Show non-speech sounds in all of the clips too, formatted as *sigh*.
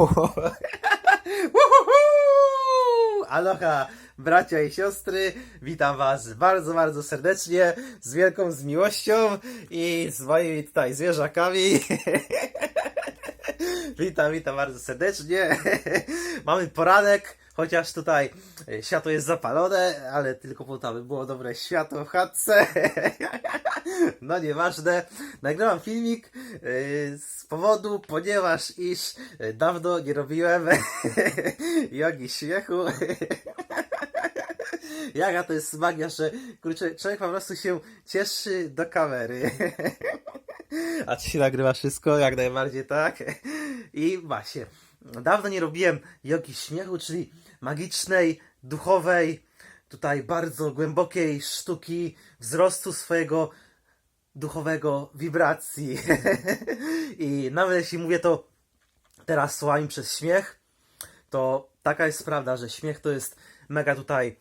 *laughs* Aloha, bracia i siostry, witam was bardzo, bardzo serdecznie, z wielką z miłością i z moimi tutaj zwierzakami. *laughs* witam, witam bardzo serdecznie. *laughs* Mamy poranek, chociaż tutaj e, światło jest zapalone, ale tylko po to, aby było dobre światło w chatce. *laughs* No nieważne. Nagrałam filmik e, z powodu, ponieważ iż e, dawno nie robiłem *laughs* jogi śmiechu. *laughs* Jaka to jest magia, że kurczę, człowiek po prostu się cieszy do kamery. A czy się nagrywa wszystko? Jak najbardziej tak. I właśnie, dawno nie robiłem jogi śmiechu, czyli magicznej, duchowej, tutaj bardzo głębokiej sztuki wzrostu swojego duchowego wibracji. *laughs* I nawet jeśli mówię to teraz słowami przez śmiech, to taka jest prawda, że śmiech to jest mega tutaj,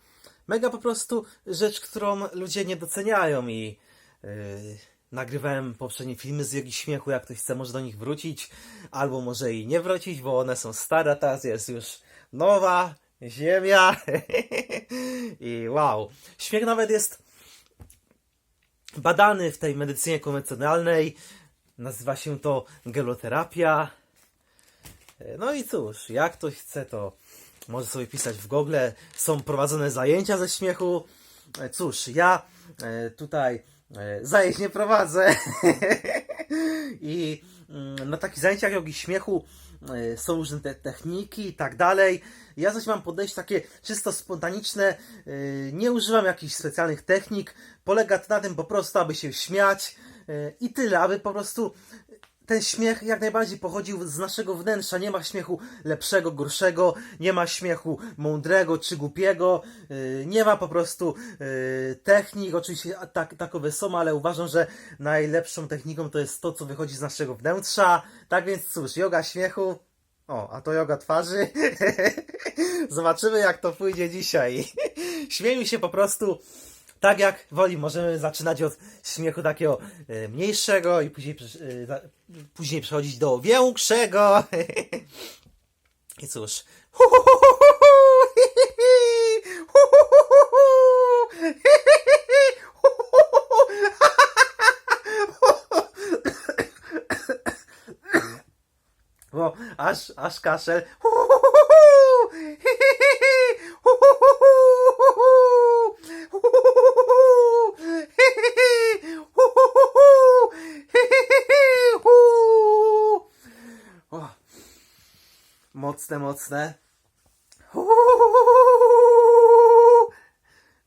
mega po prostu rzecz, którą ludzie nie doceniają i yy, nagrywałem poprzednie filmy z jogi śmiechu, jak ktoś chce może do nich wrócić, albo może i nie wrócić, bo one są stare, teraz jest już nowa ziemia *laughs* i wow. Śmiech nawet jest badany w tej medycynie konwencjonalnej. Nazywa się to geloterapia. No i cóż, jak ktoś chce, to może sobie pisać w Google. Są prowadzone zajęcia ze śmiechu. E, Cóż, ja e, tutaj e, zajęć nie prowadzę. *laughs* I mm, na takich zajęciach jogi śmiechu e, są różne te techniki i tak dalej. Ja zaś mam podejście takie czysto spontaniczne. e, Nie używam jakichś specjalnych technik. Polega to na tym po prostu, aby się śmiać e, i tyle, aby po prostu ten śmiech jak najbardziej pochodził z naszego wnętrza. Nie ma śmiechu lepszego, gorszego, nie ma śmiechu mądrego czy głupiego, yy, nie ma po prostu yy, technik. Oczywiście tak, takowe są, ale uważam, że najlepszą techniką to jest to, co wychodzi z naszego wnętrza. Tak więc cóż, yoga śmiechu. O, a to yoga twarzy. *laughs* Zobaczymy, jak to pójdzie dzisiaj. *laughs* Śmiejmy się po prostu tak jak woli, możemy zaczynać od śmiechu takiego e, mniejszego i później, e, później przechodzić do większego. I cóż. Hu, hu, hu, hu, hu, hu, hi, hi, hi. Hu, hu, hu, hu, hu. Hi, hi, hi, hi. Hu, hu, hu, hu. Bo aż, aż kaszel. Hu, hu, hu, hu, hu. Hi, hi, hi, hi. Hu, hu, hu, hu, hu, hu. Hu, hu, hu, hu. Hi, hi, hi. Hu, hu, hu, hu. Hi, hi, hi, hi. Hu. O. Mocne, mocne.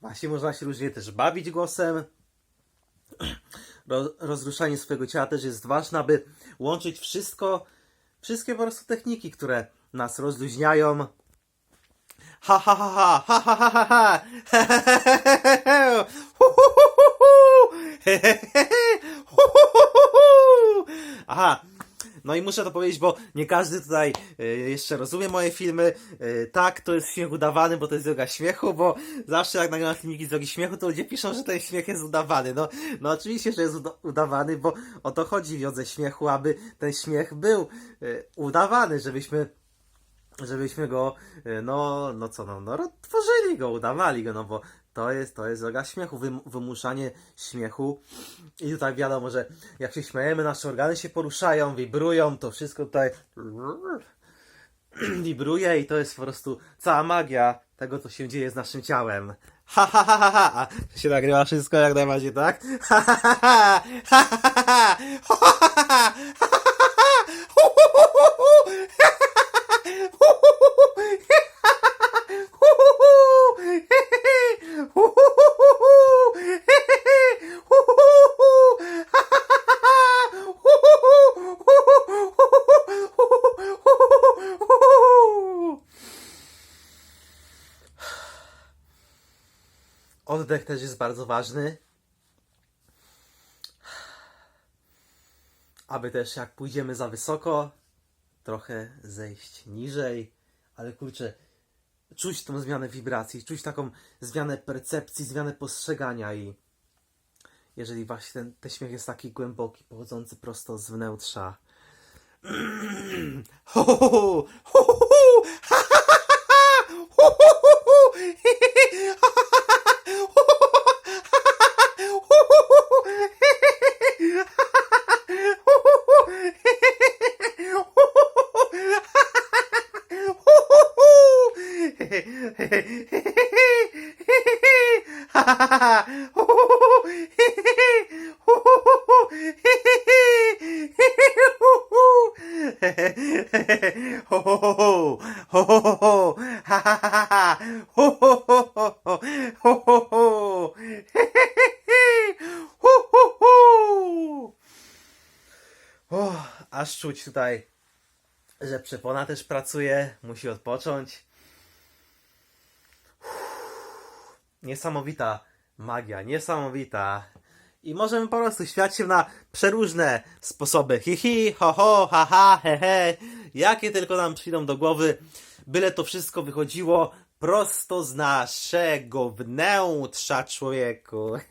Właśnie można się różnie też bawić głosem. Ro, rozruszanie swojego ciała też jest ważne, aby łączyć wszystko, wszystkie po prostu techniki, które nas rozluźniają. Ha ha ha ha ha ha ha ha ha. Aha. No i muszę to powiedzieć, bo nie każdy tutaj e, jeszcze rozumie moje filmy. E, tak, to jest śmiech udawany, bo to jest droga śmiechu, bo zawsze jak nagrywam filmiki z drogi śmiechu, to ludzie piszą, że ten śmiech jest udawany. No, no oczywiście, że jest uda- udawany, bo o to chodzi w jodze śmiechu, aby ten śmiech był e, udawany, żebyśmy żebyśmy go, no, no co, no, no, tworzyli go, udawali go, no bo to jest, to jest droga śmiechu, wym, wymuszanie śmiechu. I tutaj wiadomo, że jak się śmiejemy, nasze organy się poruszają, wibrują, to wszystko tutaj wibruje i to jest po prostu cała magia tego, co się dzieje z naszym ciałem. Ha ha ha ha ha! Się nagrywa wszystko jak najbardziej, tak? Ha ha ha ha! Ha ha ha ha! Ha Oddech też jest bardzo ważny. Aby też jak pójdziemy za wysoko, trochę zejść niżej, ale kurczę, czuć tą zmianę wibracji, czuć taką zmianę percepcji, zmianę postrzegania i jeżeli właśnie ten, ten śmiech jest taki głęboki, pochodzący prosto z wnętrza, aż czuć tutaj, że przepona też pracuje, musi odpocząć. Niesamowita magia, niesamowita. I możemy po prostu śmiać się na przeróżne sposoby. Hi, hi, ho, ho, ha, ha, he, he. Jakie tylko nam przyjdą do głowy, byle to wszystko wychodziło prosto z naszego wnętrza człowieku. *laughs*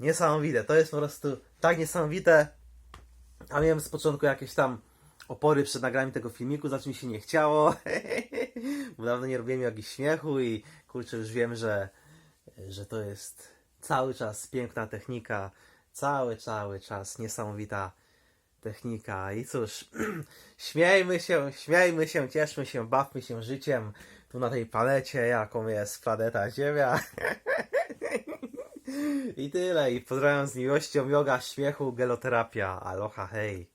Niesamowite, to jest po prostu tak niesamowite. A miałem z początku jakieś tam opory przed nagraniem tego filmiku, za czym mi się nie chciało. *laughs* Bo dawno nie robiłem jakiś śmiechu i kurczę, już wiem, że, że to jest cały czas piękna technika. Cały, cały czas niesamowita technika. I cóż, *clears throat* śmiejmy się, śmiejmy się, cieszmy się, bawmy się życiem tu na tej planecie, jaką jest planeta Ziemia. *laughs* I tyle. I pozdrawiam z miłością, yoga, śmiechu, geloterapia. Aloha, hej.